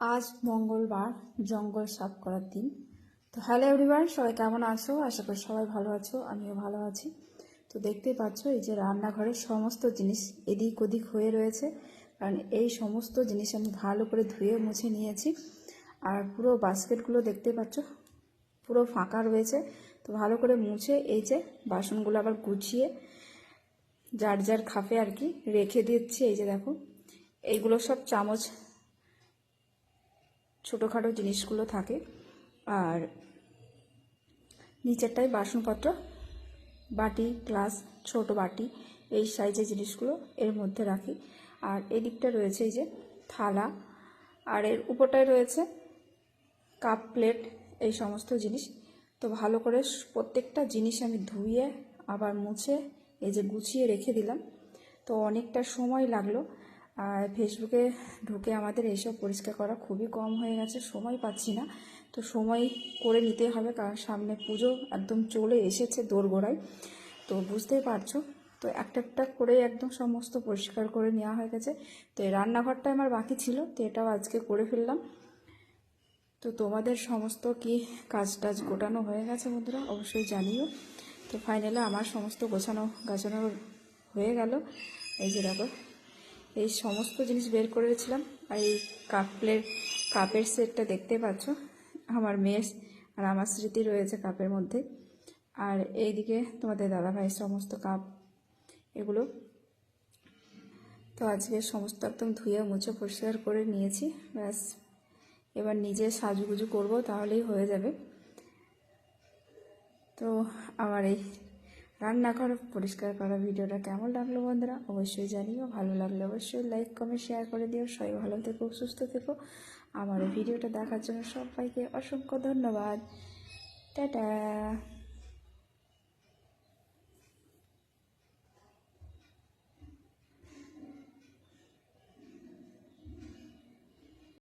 আজ মঙ্গলবার, জঙ্গল সাফ করার দিন। তো হ্যালো এভরিওয়ান, সবাই কেমন আছো? আশা করি সবাই ভালো আছো, আমিও ভালো আছি। তো দেখতেই পাচ্ছ, এই যে রান্নাঘরের সমস্ত জিনিস এদিক ওদিক হয়ে রয়েছে। কারণ এই সমস্ত জিনিস আমি ভালো করে ধুয়ে মুছে নিয়েছি। আর পুরো বাস্কেটগুলো দেখতে পাচ্ছ, পুরো ফাঁকা রয়েছে। তো ভালো করে মুছে এই যে বাসনগুলো আবার গুছিয়ে যার যার খাপে আর কি রেখে দিচ্ছি। এই যে দেখো, এইগুলো সব চামচ ছোটোখাটো জিনিসগুলো থাকে। আর নিচেরটাই বাসনপত্র, বাটি, গ্লাস, ছোট বাটি, এই সাইজের জিনিসগুলো এর মধ্যে রাখি। আর এদিকটা রয়েছে এই যে থালা, আর এর উপরটায় রয়েছে কাপ প্লেট, এই সমস্ত জিনিস। তো ভালো করে প্রত্যেকটা জিনিস আমি ধুয়ে, আবার মুছে, এই যে গুছিয়ে রেখে দিলাম। তো অনেকটা সময় লাগল। আর ফেসবুকে ঢুকে আমাদের এইসব পরিষ্কার করা খুবই কম হয়ে গেছে, সময় পাচ্ছি না। তো সময় করে নিতে হবে, কারণ সামনে পুজো একদম চলে এসেছে দোরগোড়ায়। তো বুঝতেই পারছ, তো একটা একটা করে একদম সমস্ত পরিষ্কার করে নেওয়া হয়ে গেছে। তো এই রান্নাঘরটা আমার বাকি ছিল, তো এটাও আজকে করে ফেললাম। তো তোমাদের সমস্ত কি কাজ টাজ গোটানো হয়ে গেছে বন্ধুরা, অবশ্যই জানিও। তো ফাইনালে আমার সমস্ত গোছানো গাছানো হয়ে গেল। এই যে দেখো এই সমস্ত জিনিস বের করেছিলাম আর এই কাপ প্লেট কাপের সেটটা দেখতে পাচ্ছ? আমার মেয়ের আর আমার স্মৃতি রয়েছে কাপের মধ্যে। আর এইদিকে তোমাদের দাদাভাইয়ের সমস্ত কাপ, এগুলো। তো আজকে সমস্ত একদম ধুয়ে মুছে পরিষ্কার করে নিয়েছি। ব্যাস, এবার নিজে সাজুগুজু করব, তাহলেই হয়ে যাবে। তো আমার এই রান্নাঘর পরিষ্কার করা ভিডিওটা কেমন লাগল বন্ধুরা অবশ্যই জানিও, ভালো লাগলে অবশ্যই লাইক কমেন্ট শেয়ার করে দিও, সবাই ভালো থেকো, সুস্থ থেকো। আমার ভিডিওটা দেখার জন্য সবাইকে অসংখ্য ধন্যবাদ। টাটা!